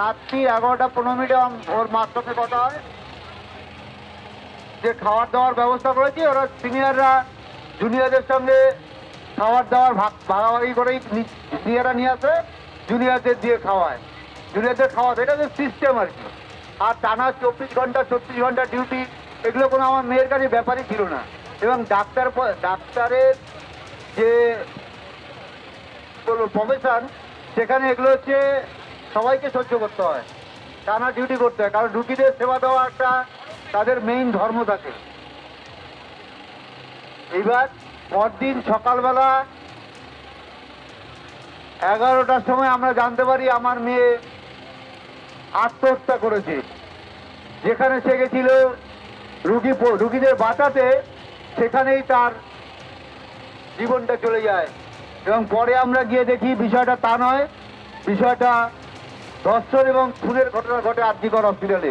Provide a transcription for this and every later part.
রাত্রি এগারোটা পনেরো মিনিটে ওর সাথে কথা হয়। যে খাবার দাওয়ার ব্যবস্থা করেছি, ওরা সিনিয়ররা জুনিয়রদের সঙ্গে খাবার দাবার ভাগ ভাগাভাগি করেই সিনিয়ররা নিয়ে আসে জুনিয়রদের দিয়ে খাওয়ায়। জুনিয়রদের খাওয়াতে এটা হচ্ছে সিস্টেম আর কি। আর টানা চব্বিশ ঘণ্টা, ছত্রিশ ঘণ্টা ডিউটি এগুলো কোনো আমার মেয়ের কাছে ব্যাপারই ছিল না। এবং ডাক্তার ডাক্তারের যে প্রফেশন সেখানে এগুলো হচ্ছে সবাইকে সহ্য করতে হয়। টানা ডিউটি করতে হয়, কারণ রুগীদের সেবা দেওয়া একটা তাদের মেইন ধর্ম থাকে। এইবার পরদিন সকালবেলা এগারোটার সময় আমরা জানতে পারি আমার মেয়ে আত্মহত্যা করেছে। যেখানে সে গেছিল রুগী রুগীদের বাঁচাতে, সেখানেই তার জীবনটা চলে যায়। এবং পরে আমরা গিয়ে দেখি বিষয়টা তা নয়, বিষয়টা ধর্ষণ এবং খুনের ঘটনা ঘটে আর্জিকর হসপিটালে।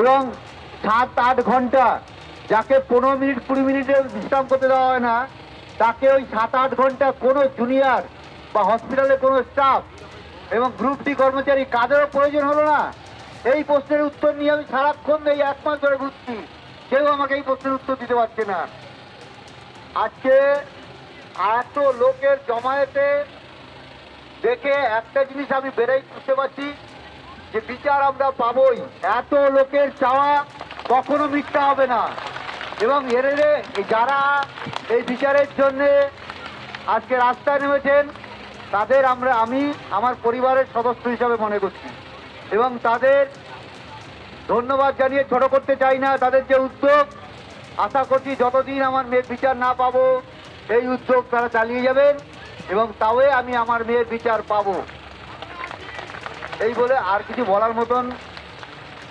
এবং সাত আট ঘণ্টা যাকে পনেরো মিনিট, কুড়ি মিনিটে বিশ্রাম করতে দেওয়া হয় না, তাকে ওই সাত আট ঘণ্টা কোনো জুনিয়র বা হসপিটালে কোনো স্টাফ এবং গ্রুপ ডি কর্মচারী কাদেরও প্রয়োজন হলো না। এই প্রশ্নের উত্তর নিয়ে আমি সারাক্ষণ এই এক মাস ধরে ঘুরছি কেউ আমাকে এই প্রশ্নের উত্তর দিতে পারছে না। আজকে এত লোকের জমায়েতে দেখে একটা জিনিস আমি বেড়েই বুঝতে পারছি, যে বিচার আমরা পাবই। এত লোকের চাওয়া কখনো মিথ্যা হবে না। এবং এর যারা এই বিচারের জন্যে আজকে রাস্তায় নেমেছেন, তাদের আমরা, আমি আমার পরিবারের সদস্য হিসাবে মনে করছি। এবং তাদের ধন্যবাদ জানিয়ে ছোট করতে চাই না। তাদের যে উদ্যোগ, আশা করছি যতদিন আমার মেয়ের বিচার না পাবো এই উদ্যোগ তারা চালিয়ে যাবেন। এবং তাওয়ে আমি আমার মেয়ের বিচার পাব। এই বলে আর কিছু বলার মতন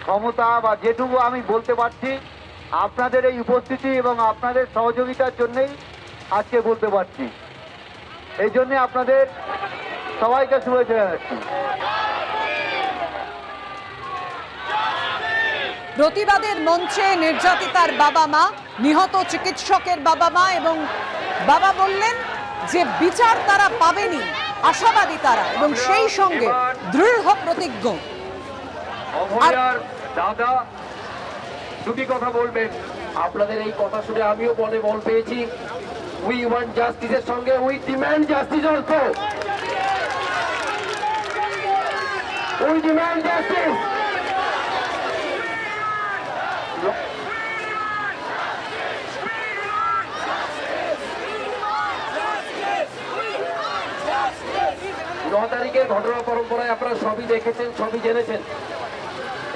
ক্ষমতা বা যেটুকু আমি বলতে পারছি, আপনাদের এই উপস্থিতি এবং আপনাদের সহযোগিতার জন্যই আজকে বলতে পারছি। এই জন্যে আপনাদের সবাইকে শুভেচ্ছা জানাচ্ছি। প্রতিবাদের মঞ্চে নির্যাতিতার বাবা মা, নিহত চিকিৎসকের বাবা মা এবং বাবা বললেন যে বিচার তারা পাবেনি আশাবাদী তারা এবং সেই সঙ্গে দৃঢ় প্রতিজ্ঞ। দাদা দুটি কথা বলবেন। আপনাদের এই কথা শুনে আমিও মনে বল পেয়েছি। উই ওয়ান্ট জাস্টিসের সঙ্গে we demand justice also we demand justice তারিখের ঘটনা পরম্পরায় আপনারা সবই দেখেছেন, সবই জেনেছেন।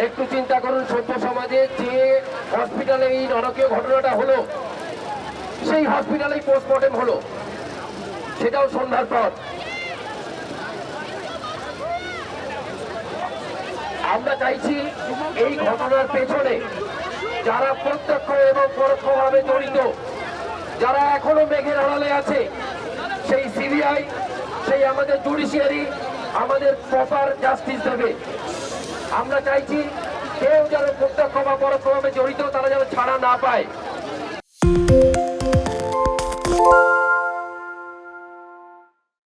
একটু চিন্তা করুন, সভ্য সমাজে যে হসপিটালে এই নারকীয় ঘটনাটা হলো, সেই হসপিটালেই পোস্টমর্টেম হলো। সেটাও সন্ধ্যার পর। আমরা চাইছি এই ঘটনার পেছনে যারা প্রত্যক্ষ এবং পরোক্ষভাবে জড়িত, যারা এখনও মেঘের আড়ালে আছে, সেই সিবিআই সেই আমাদের জুডিশিয়ারি আমাদের প্রপার জাস্টিস দেবে। আমরা চাইছি কেউ যারা প্রত্যক্ষ বা পরোক্ষভাবে জড়িত, তারা যেন ছাড়া না পায়।